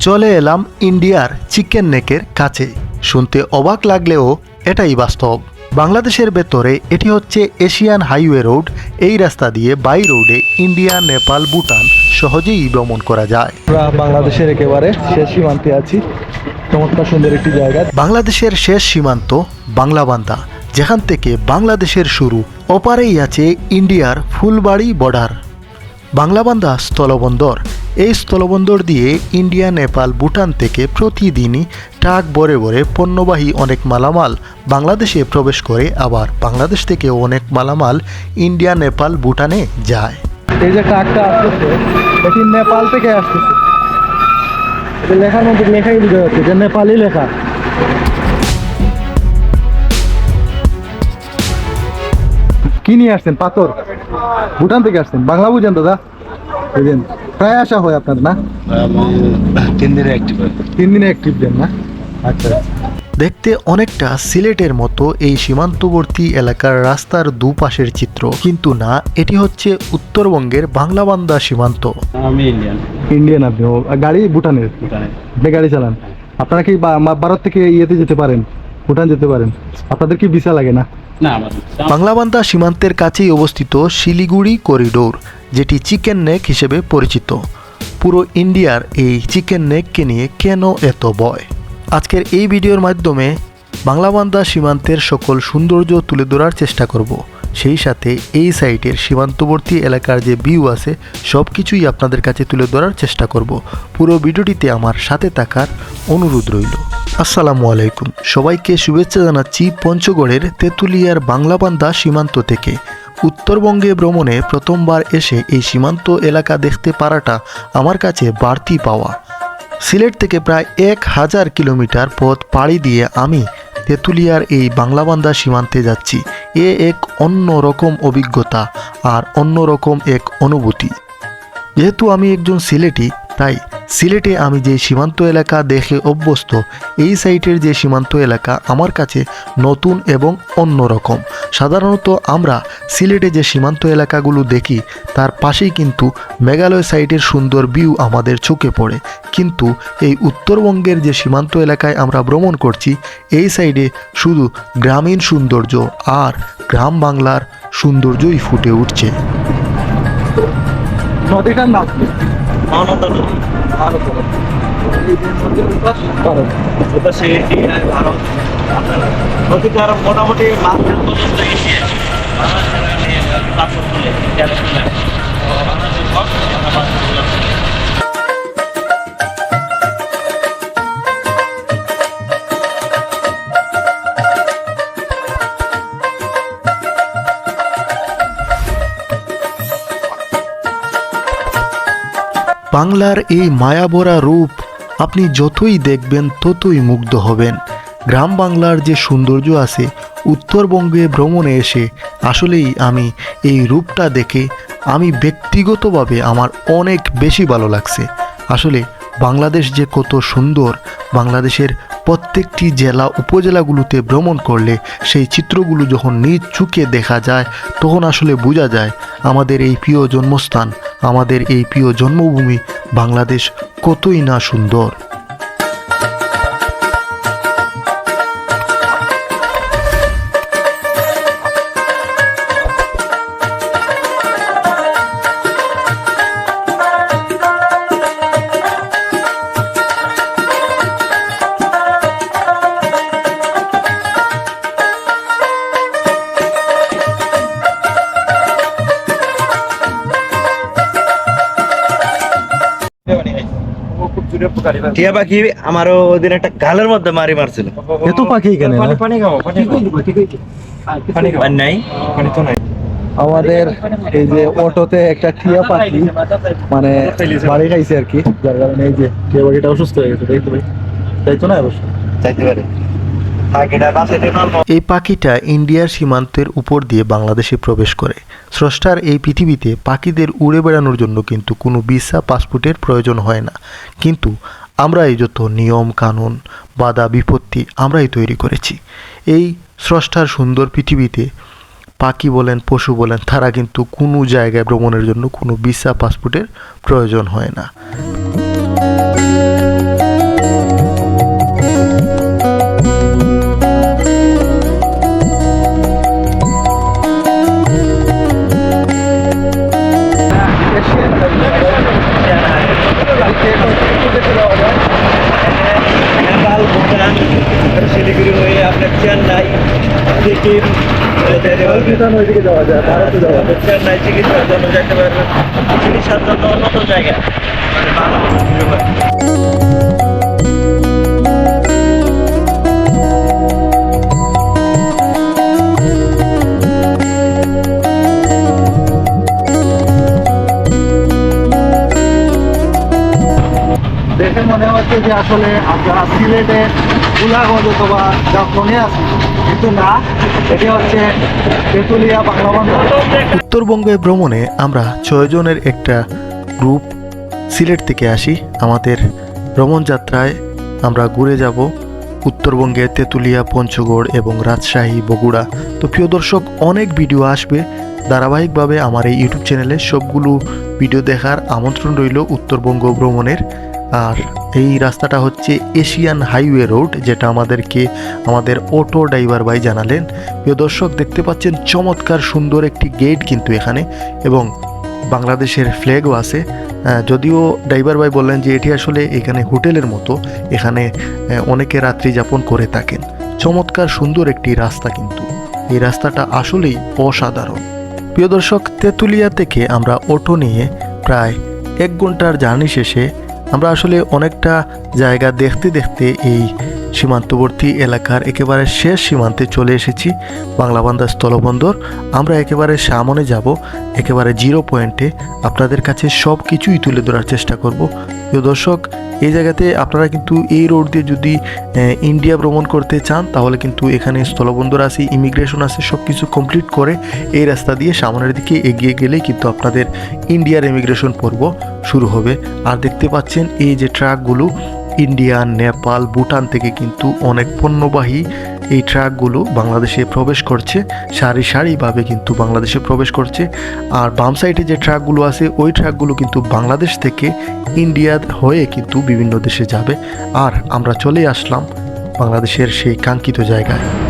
চলে এলাম ইন্ডিয়ার চিকেন নেকের কাছে। শুনতে অবাক লাগলেও এটাই বাস্তব। বাংলাদেশের ভেতরে এটি হচ্ছে এশিয়ান হাইওয়ে রোড। এই রাস্তা দিয়ে বাই রোডে ইন্ডিয়া নেপাল ভুটান সহজেই ভ্রমণ করা যায়। আমরা বাংলাদেশের একেবারে শেষ সীমান্তে আছি। চমৎকার সুন্দর একটি জায়গা। বাংলাদেশের শেষ সীমান্ত বাংলাবান্ধা যেখান থেকে বাংলাদেশের শুরু। ওপারেই আছে ইন্ডিয়ার ফুলবাড়ি বর্ডার। বাংলাবান্ধা স্থলবন্দর। এই স্থলবন্দর দিয়ে ইন্ডিয়া, নেপাল, ভুটান থেকে প্রতিদিনই ট্রাক ভরে ভরে পণ্যবাহী অনেক মালামাল বাংলাদেশে প্রবেশ করে। আবার বাংলাদেশ থেকে অনেক মালামাল ইন্ডিয়া, নেপাল, ভুটানে যায়। এই যে ট্রাকটা আসতেছে, এটি নেপাল থেকে আসতেছে। লেখার মধ্যে লেখাই বোঝা যাচ্ছে যে নেপালি লেখা। কি নিয়ে আসছেন? পাথর। ভুটান থেকে আসছেন। বাংলা বুঝেন দাদা। বুঝেন প্রায় আসা হয় আপনার না? তিন দিনে অ্যাক্টিভ তিন দিনে অ্যাক্টিভ দেন না? আচ্ছা। দেখতে অনেকটা সিলেটের মতো এই সীমান্তবর্তী এলাকার রাস্তার দুপাশের চিত্র কিন্তু না এটি হচ্ছে উত্তরবঙ্গের বাংলাবান্ধা সীমান্ত। আমি ইন্ডিয়ান ইন্ডিয়ান আপনি আর গাড়ি ভুটানের? গাড়ি চালান। আপনারা কি ভারত থেকে ইয়েতে যেতে পারেন? ভুটান যেতে পারেন। আপনাদের কি ভিসা লাগে না? বাংলাবান্ধা সীমান্তের কাছেই অবস্থিত শিলিগুড়ি করিডোর, যেটি চিকেন নেক হিসেবে পরিচিত। পুরো ইন্ডিয়ার এই চিকেন নেককে নিয়ে কেন এত ভয়? আজকের এই ভিডিওর মাধ্যমে বাংলাবান্ধা সীমান্তের সকল সৌন্দর্য তুলে ধরার চেষ্টা করব। সেই সাথে এই সাইটের সীমান্তবর্তী এলাকার যে ভিউ আছে সব কিছুই আপনাদের কাছে তুলে ধরার চেষ্টা করব। পুরো ভিডিওটিতে আমার সাথে থাকার অনুরোধ রইল। আসসালামু আলাইকুম। সবাইকে শুভেচ্ছা জানাচ্ছি পঞ্চগড়ের তেঁতুলিয়ার বাংলাবান্ধা সীমান্ত থেকে। উত্তরবঙ্গে ভ্রমণে প্রথমবার এসে এই সীমান্ত এলাকা দেখতে পারাটা আমার কাছে বাড়তি পাওয়া। সিলেট থেকে প্রায় এক হাজার কিলোমিটার পথ পাড়ি দিয়ে আমি তেঁতুলিয়ার এই বাংলাবান্ধা সীমান্তে যাচ্ছি। এ এক অন্য রকম অভিজ্ঞতা আর অন্য রকম এক অনুভূতি। যেহেতু আমি একজন সিলেটি, তাই সিলেটে আমি যে সীমান্ত এলাকা দেখে অভ্যস্ত, এই সাইটের যে সীমান্ত এলাকা আমার কাছে নতুন এবং অন্যরকম। সাধারণত আমরা সিলেটে যে সীমান্ত এলাকাগুলো দেখি, তার পাশেই কিন্তু মেঘালয় সাইটের সুন্দর ভিউ আমাদের চোখে পড়ে। কিন্তু এই উত্তরবঙ্গের যে সীমান্ত এলাকায় আমরা ভ্রমণ করছি, এই সাইডে শুধু গ্রামীণ সৌন্দর্য আর গ্রাম বাংলার সৌন্দর্যই ফুটে উঠছে। নদীটার নাম মহানন্দা নদী। ওটা সে ভারত। নদীতে আরও মোটামুটি মাছ পর্যন্ত এসে পাথর তুলে বাংলার এই মায়াবরা রূপ আপনি যতই দেখবেন, ততই মুগ্ধ হবেন। গ্রাম বাংলার যে সৌন্দর্য আছে, উত্তরবঙ্গে ভ্রমণে এসে আসলেই আমি এই রূপটা দেখে আমি ব্যক্তিগতভাবে আমার অনেক বেশি ভালো লাগছে। আসলে বাংলাদেশ যে কত সুন্দর, বাংলাদেশের প্রত্যেকটি জেলা উপজেলাগুলোতে ভ্রমণ করলে সেই চিত্রগুলো যখন নিজ চুকে দেখা যায়, তখন আসলে বোঝা যায় আমাদের এই প্রিয় জন্মস্থান, আমাদের এই প্রিয় জন্মভূমি বাংলাদেশ কতই না সুন্দর। টিয়া পাখি আমারও ওদিন একটা গালের মধ্যে মারি মারছিল। এত পাখি এখানে না? আর নাই? আমাদের এই যে অটোতে একটা টিয়া পাখি মানে বাড়ি খাইছে আর কি। যার কারণে এই যে টিয়া পাখিটা অসুস্থ হয়ে গেছে দেখতে ভাই তাই তো না অবশ্য? চাইতে পারে। এই পাখিটা ইন্ডিয়ার সীমান্তের উপর দিয়ে বাংলাদেশে প্রবেশ করে। স্রষ্টার এই পৃথিবীতে পাখিদের উড়ে বেড়ানোর জন্য কিন্তু কোনো ভিসা, পাসপোর্টের প্রয়োজন হয় না। কিন্তু আমরা এই যত নিয়ম, কানুন, বাধা, বিপত্তি আমরাই তৈরি করেছি। এই স্রষ্টার সুন্দর পৃথিবীতে পাখি বলেন, পশু বলেন, তারা কিন্তু কোনো জায়গায় ভ্রমণের জন্য কোনো ভিসা, পাসপোর্টের প্রয়োজন হয় না। হয়ে আপনার চেন্নাই সিকিম চেন্নাই চিকিৎসার জন্য যেতে পারবেন চিকিৎসার জন্য উন্নত জায়গা মানে ভালো। দেখে মনে হচ্ছে যে আসলে আপনারা সিলেটে উলাগঞ্জ অথবা জাফলনে আছি, কিন্তু না, এটি হচ্ছে তেঁতুলিয়া বাংলা বন্দর উত্তরবঙ্গে ভ্রমণে আমরা ছয়জনের একটা গ্রুপ সিলেট থেকে আসি। আমাদের ভ্রমণ যাত্রায় আমরা ঘুরে যাব উত্তরবঙ্গে তেঁতুলিয়া, পঞ্চগড় এবং রাজশাহী, বগুড়া। তো প্রিয় দর্শক, অনেক ভিডিও আসবে। ধারাবাহিকভাবে আমার এই ইউটিউব চ্যানেলে সবগুলো ভিডিও দেখার আমন্ত্রণ রইল উত্তরবঙ্গ ভ্রমণের। আর এই রাস্তাটা হচ্ছে এশিয়ান হাইওয়ে রোড, যেটা আমাদেরকে, আমাদের অটো ড্রাইভার ভাই জানালেন। প্রিয় দর্শক, দেখতে পাচ্ছেন চমৎকার সুন্দর একটি গেট কিন্তু এখানে, এবং বাংলাদেশের ফ্ল্যাগও আছে। যদিও ড্রাইভার ভাই বললেন যে এটি আসলে এখানে হোটেলের মতো, এখানে অনেকে রাত্রি যাপন করে থাকেন। চমৎকার সুন্দর একটি রাস্তা কিন্তু। এই রাস্তাটা আসলেই অসাধারণ। প্রিয় দর্শক, তেঁতুলিয়া থেকে আমরা অটো নিয়ে প্রায় এক ঘণ্টার জার্নি শেষে আমরা আসলে অনেকটা জায়গা দেখতে দেখতে এই সীমান্তবর্তী এলাকার একেবারে শেষ সীমান্তে চলে এসেছি। বাংলাবান্ধা স্থলবন্দর। আমরা একেবারে সামনে যাব, একেবারে জিরো পয়েন্টে। আপনাদের কাছে সব কিছুই তুলে ধরার চেষ্টা করব। প্রিয় দর্শক, এই জায়গাতে আপনারা কিন্তু এই রোড দিয়ে যদি ইন্ডিয়া ভ্রমণ করতে চান, তাহলে কিন্তু এখানে স্থলবন্দর আছে, ইমিগ্রেশন আছে সব কিছু কমপ্লিট করে এই রাস্তা দিয়ে সামনের দিকে এগিয়ে গেলেই কিন্তু আপনাদের ইন্ডিয়ার ইমিগ্রেশন পর্ব শুরু হবে। আর দেখতে পাচ্ছেন এই যে ট্রাকগুলো ইন্ডিয়া, নেপাল, ভুটান থেকে কিন্তু অনেক পণ্যবাহী এই ট্রাকগুলো বাংলাদেশে প্রবেশ করছে। সারি সারিভাবে কিন্তু বাংলাদেশে প্রবেশ করছে। আর বাম সাইডে যে ট্রাকগুলো আছে, ওই ট্রাকগুলো কিন্তু বাংলাদেশ থেকে ইন্ডিয়া হয়ে কিন্তু বিভিন্ন দেশে যাবে। আর আমরা চলে আসলাম বাংলাদেশের সেই কাঙ্ক্ষিত জায়গায়।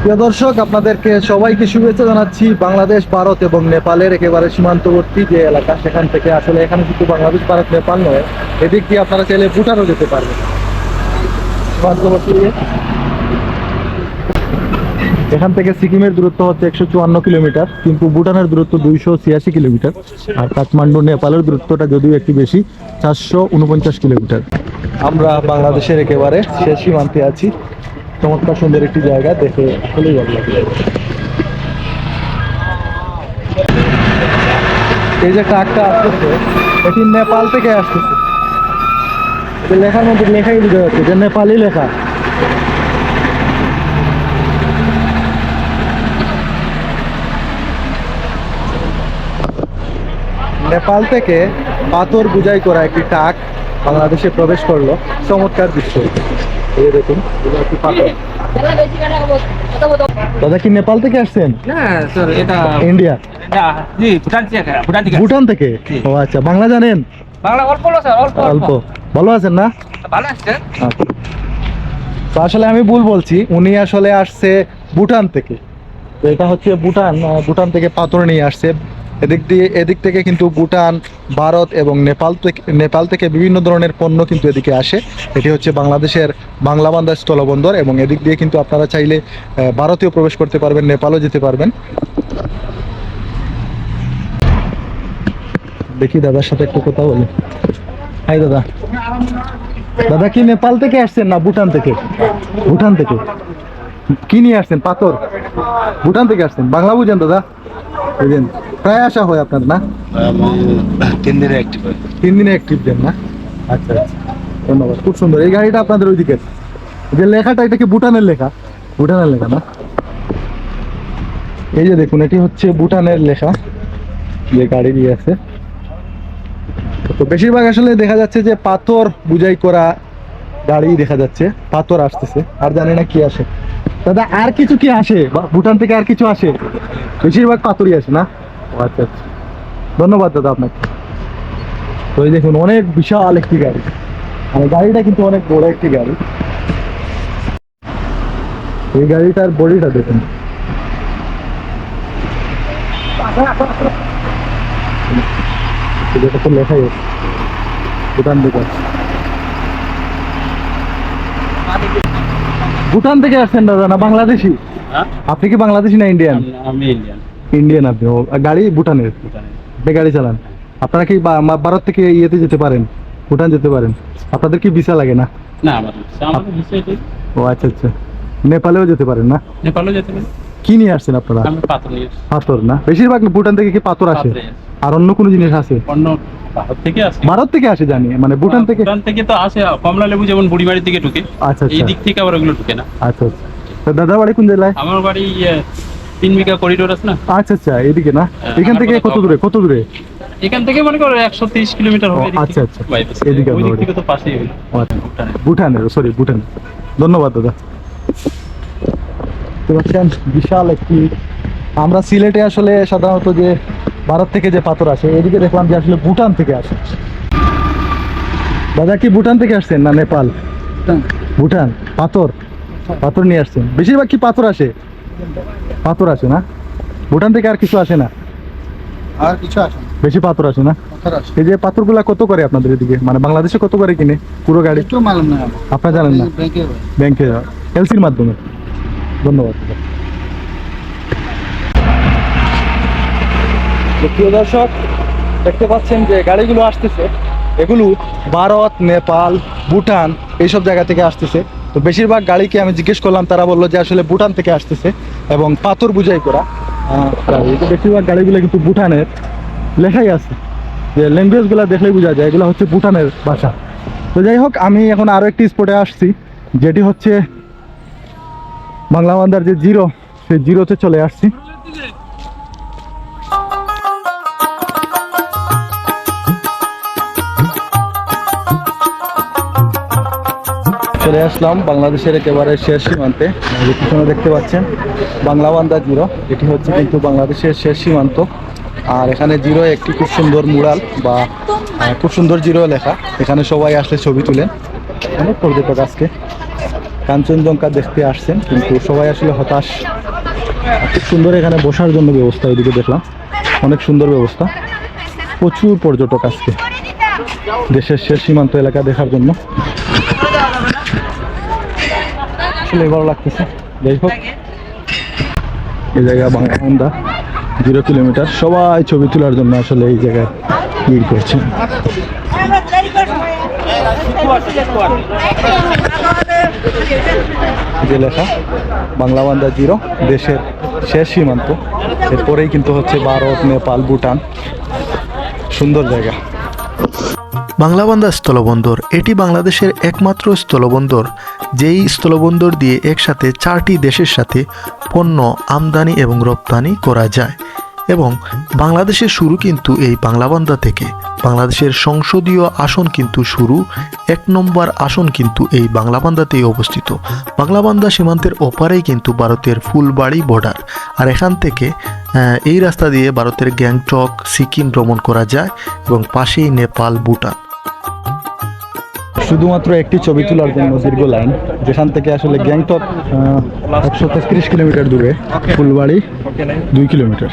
প্রিয় দর্শক, আপনাদেরকে সবাইকে শুভেচ্ছা জানাচ্ছি বাংলাদেশ, ভারত এবং নেপালের একেবারে সীমান্তবর্তী যে এলাকা, সেখান থেকে। আসলে এখানে শুধু বাংলাদেশ, ভারত, নেপাল নয়, এদিক দিয়ে আপনারা চাইলে ভুটানও যেতে পারবেন। এখান থেকে সিকিমের দূরত্ব হচ্ছে একশো চুয়ান্ন কিলোমিটার, কিন্তু ভুটানের দূরত্ব দুইশো ছিয়াশি কিলোমিটার। আর কাঠমান্ডু, নেপালের দূরত্বটা যদিও একটু বেশি, চারশো উনপঞ্চাশ কিলোমিটার। আমরা বাংলাদেশের একেবারে শেষ সীমান্তে আছি। চমৎকার সুন্দর একটি জায়গা দেখে আসলেই ভালো লাগে এই যে ট্রাকটা আসতেছে, এটি নেপাল থেকে আসতেছে। লেখার মধ্যে লেখাই বোঝা যাচ্ছে যে নেপালি লেখা। নেপাল থেকে পাথর বুঝাই করা একটি ট্রাক বাংলাদেশে প্রবেশ করল। চমৎকার দৃশ্য। এই দেখুন। দাদা কি নেপাল থেকে আসছেন? না স্যার এটা ইন্ডিয়া? জি ভুটান থেকে ভুটান থেকে। ভুটান থেকে? ও আচ্ছা বাংলা জানেন? বাংলা অল্প স্যার অল্প অল্প। ভালো আছেন না? ভালো আচ্ছা। তো আসলে আমি ভুল বলছি উনি আসলে আসছে ভুটান থেকে। তো এটা হচ্ছে ভুটান ভুটান থেকে পাথর নিয়ে আসছে। এদিক দিয়ে এদিক থেকে কিন্তু ভুটান ভারত এবং নেপাল থেকে নেপাল থেকে বিভিন্ন ধরনের পণ্য কিন্তু এদিকে আসে। এটি হচ্ছে বাংলাদেশের বাংলাবান্ধা স্থলবন্দর এবং এদিক দিয়ে কিন্তু আপনারা চাইলে আহ, ভারতেও প্রবেশ করতে পারবেন নেপালও যেতে পারবেন। দেখি দাদার সাথে একটু কথা বলি। হাই দাদা। দাদা কি নেপাল থেকে আসছেন না ভুটান থেকে? ভুটান থেকে। কি নিয়ে আসছেন? পাথর? ভুটান থেকে আসছেন। বাংলা বুঝেন দাদা। বুঝেন। প্রায় আসা হয় আপনার না? তিন দিনে একটি তিন দিনে ট্রিপ দেন না? আচ্ছা আচ্ছা। ধন্যবাদ খুব সুন্দর। এই গাড়িটা আপনাদের ওই দিকের যে লেখাটা এটা কি ভুটানের লেখা? ভুটানের লেখা না? এই যে দেখুন এটি হচ্ছে ভুটানের লেখা যে গাড়ি দিয়ে আছে। তো বেশিরভাগ আসলে দেখা যাচ্ছে যে পাথর বুঝাই করা গাড়ি দেখা যাচ্ছে পাথর আসতেছে আর জানি না কি আসে। দাদা আর কিছু কি আসে? ভুটান থেকে আর কিছু আসে? বেশিরভাগ পাথরই আসে না? আচ্ছা আচ্ছা। ধন্যবাদ দাদা আপনাকে। তো এই দেখুন অনেক বিশাল একটি গাড়ি। মানে গাড়িটা কিন্তু অনেক বড় একটি গাড়ি। এই গাড়িটার বডিটা দেখুন। যেটা তো লেখাই ভুটান থেকে ভুটান থেকে আসছেন দাদা না বাংলাদেশি? হ্যাঁ। আপনি কি বাংলাদেশি না ইন্ডিয়ান? আমি ইন্ডিয়ান। ইন্ডিয়ান আপনি ও গাড়ি ভুটানের। আপনি গাড়ি চালান। আপনারা কি বা- ভারত থেকে ইয়েতে যেতে পারেন? ভুটান যেতে পারেন। আপনাদের কি ভিসা লাগে না? না আমাদের আমাদের বিষয়টাই ও আচ্ছা আচ্ছা। নেপালেও যেতে পারেন না? নেপালও যেতে পারি কি নিয়ে আসছেন আপনারা? আমি পাথর নিয়ে এসেছি। পাথর না? বেশিরভাগ ভুটান থেকে কি পাথর আসে? পাথরে। আর অন্য কোনো জিনিস আছে অন্য ভারত থেকে আসে। ভারত থেকে আসে জানি মানে ভুটান থেকে ভুটান থেকে তো আসে। কমলা লেবু যেমন বুড়িমারির দিকে ঢুকে আচ্ছা এই আচ্ছা দিক থেকে আবার ওগুলো ঢুকে না। আচ্ছা আচ্ছা। তো দাদা বাড়ি কোন জেলায়? আমার বাড়ি ইয়ে, তিন বিঘা করিডোর আছে না? আচ্ছা আচ্ছা এদিকে না? হ্যাঁ, এখান থেকে কত দূরে? কত দূরে? এখান থেকে মনে করো একশো তিরিশ কিলোমিটার হবে আচ্ছা, আচ্ছা। এদিকে ওই দিক থেকে তো পাশেই আচ্ছা। ভুটানে। ভুটানের সরি ভুটান। ধন্যবাদ দাদা। পাচ্ছেন বিশাল একটি আমরা সিলেটে আসলে সাধারণত যে ভারত থেকে যে পাথর আসে এদিকে দেখলাম যে আসলে ভুটান থেকে আসে। দাদা কি ভুটান থেকে আসছেন না নেপাল? ভুটান পাথর। পাথর নিয়ে আসছেন। বেশিরভাগ কি পাথর আসে? পাথর আসে না? ভুটান থেকে আর কিছু আসে না? আর কিছু আসে না। বেশি পাথর আসে না? এই যে পাথরগুলা কত করে আপনাদের এদিকে? মানে বাংলাদেশে কত করে কিনে? পুরো গাড়ি? মালুম না আপনারা জানেন না? ব্যাংকে ব্যাংকে এলসির মাধ্যমে। ধন্যবাদ। প্রিয় দর্শক দেখতে পাচ্ছেন যে গাড়িগুলো আসতেছে। এগুলো ভারত নেপাল ভুটান এইসব জায়গা থেকে আসতেছে। তো বেশিরভাগ গাড়িকে আমি জিজ্ঞেস করলাম, তারা বলল যে আসলে ভুটান থেকে আসতেছে এবং পাথর বুঝাই করা। বেশিরভাগ গাড়িগুলো কিন্তু ভুটানের লেখাই আছে, যে ল্যাঙ্গুয়েজগুলো দেখলেই বোঝা যায়, এগুলো হচ্ছে ভুটানের ভাষা। তো যাই হোক, আমি এখন আরও একটি স্পটে আসছি, যেটি হচ্ছে বাংলা বান্দার যে জিরো, সেই জিরোতে চলে আসছি। চলে আসলাম বাংলাদেশের একেবারে শেষ সীমান্তে। পিছনে দেখতে পাচ্ছেন, বাংলা বান্দা জিরো। এটি হচ্ছে কিন্তু বাংলাদেশের শেষ সীমান্ত। আর এখানে জিরো একটি খুব সুন্দর মুরাল বা খুব সুন্দর জিরো লেখা। এখানে সবাই আসলে ছবি তুলেন। অনেক পর্যটক আজকে কাঞ্চনজঙ্ঘা দেখতে আসছেন, কিন্তু সবাই আসলে হতাশ। খুব সুন্দর এখানে বসার জন্য ব্যবস্থা এদিকে দেখলাম। অনেক সুন্দর ব্যবস্থা। প্রচুর পর্যটক আজকে দেশের শেষ সীমান্ত এলাকা দেখার জন্য। আসলে ভালো লাগতেছে। যাই হোক, এই জায়গা বাংলা জিরো কিলোমিটার। সবাই ছবি তোলার জন্য আসলে এই জায়গায় ভিড় করছে। যে লেখা বাংলা বান্দা জিরো, দেশের শেষ সীমান্ত। এরপরেই কিন্তু হচ্ছে ভারত, নেপাল, ভুটান। সুন্দর জায়গা। বাংলাবান্ধা স্থলবন্দর, এটি বাংলাদেশের একমাত্র স্থলবন্দর। যেই স্থলবন্দর দিয়ে একসাথে চারটি দেশের সাথে পণ্য আমদানি এবং রপ্তানি করা যায়। এবং বাংলাদেশের শুরু কিন্তু এই বাংলাবান্ধা থেকে। বাংলাদেশের সংসদীয় আসন কিন্তু শুরু, এক নম্বর আসন কিন্তু এই বাংলাবান্ধাতেই অবস্থিত। বাংলাবান্ধা সীমান্তের ওপারেই কিন্তু ভারতের ফুলবাড়ি বর্ডার আর এখান থেকে এই রাস্তা দিয়ে ভারতের গ্যাংটক, সিকিম ভ্রমণ করা যায় এবং পাশেই নেপাল, ভুটান। শুধুমাত্র একটি ছবি তোলার জন্য দীর্ঘ লাইন যেখান থেকে আসলে গ্যাংটক একশো তেত্রিশ কিলোমিটার দূরে ফুলবাড়ি দুই কিলোমিটার।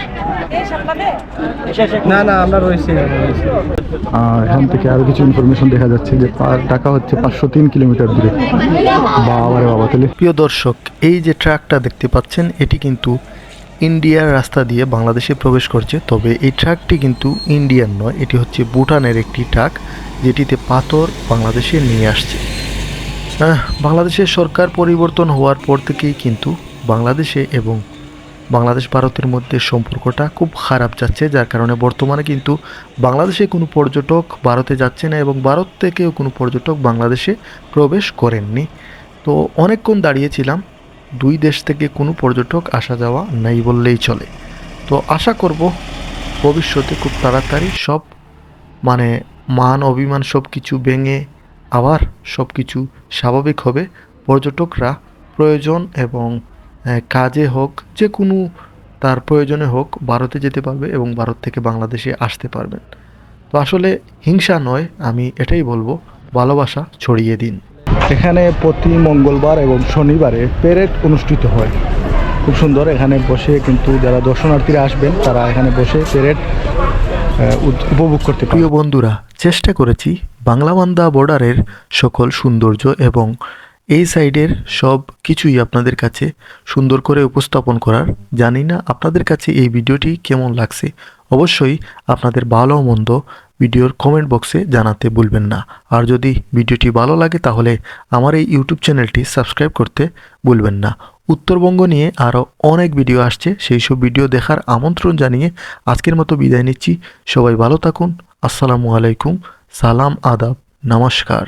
না না আমরা রয়েছি এখান থেকে আরও কিছু ইনফরমেশন দেখা যাচ্ছে যে ঢাকা হচ্ছে পাঁচশো তিন কিলোমিটার দূরে। বাবারে বাবা তাহলে। প্রিয় দর্শক এই যে ট্রাকটা দেখতে পাচ্ছেন এটি কিন্তু ইন্ডিয়ার রাস্তা দিয়ে বাংলাদেশে প্রবেশ করছে, তবে এই ট্রাকটি কিন্তু ইন্ডিয়ান নয়, এটি হচ্ছে ভুটানের একটি ট্রাক যেটিতে পাথর বাংলাদেশে নিয়ে আসছে। বাংলাদেশের সরকার পরিবর্তন হওয়ার পর থেকেই কিন্তু বাংলাদেশে এবং বাংলাদেশ ভারতের মধ্যে সম্পর্কটা খুব খারাপ যাচ্ছে, যার কারণে বর্তমানে কিন্তু বাংলাদেশে কোনো পর্যটক ভারতে যাচ্ছে না এবং ভারত থেকেও কোনো পর্যটক বাংলাদেশে প্রবেশ করেননি। তো অনেকক্ষণ দাঁড়িয়েছিলাম দুই দেশ থেকে কোনো পর্যটক আসা যাওয়া নেই বললেই চলে। তো আশা করব ভবিষ্যতে খুব তাড়াতাড়ি সব মানে মান, অভিমান সব কিছু ভেঙে আবার সব কিছু স্বাভাবিক হবে। পর্যটকরা প্রয়োজন এবং কাজে হোক, যে কোনো তার প্রয়োজনে হোক ভারতে যেতে পারবে এবং ভারত থেকে বাংলাদেশে আসতে পারবেন। তো আসলে হিংসা নয়, আমি এটাই বলব, ভালোবাসা ছড়িয়ে দিন। এখানে প্রতি মঙ্গলবার এবং শনিবারে প্যারেড অনুষ্ঠিত হয়। খুব সুন্দর, এখানে বসে কিন্তু যারা দর্শনার্থীরা আসবেন, তারা এখানে বসে প্যারেড উপভোগ করতে প্রিয় বন্ধুরা, চেষ্টা করেছি বাংলাবান্ধা বর্ডারের সকল সৌন্দর্য এবং এই সাইডের সব কিছুই আপনাদের কাছে সুন্দর করে উপস্থাপন করার। জানি না আপনাদের কাছে এই ভিডিওটি কেমন লাগছে। অবশ্যই আপনাদের ভালো মন্দ ভিডিওর কমেন্ট বক্সে জানাতে ভুলবেন না। আর যদি ভিডিওটি ভালো লাগে তাহলে আমার এই ইউটিউব চ্যানেলটি সাবস্ক্রাইব করতে ভুলবেন না। উত্তরবঙ্গ নিয়ে আরও অনেক ভিডিও আসছে, সেই সব ভিডিও দেখার আমন্ত্রণ জানিয়ে আজকের মতো বিদায় নিচ্ছি। সবাই ভালো থাকুন। আসসালামু আলাইকুম। সালাম, আদাব, নমস্কার।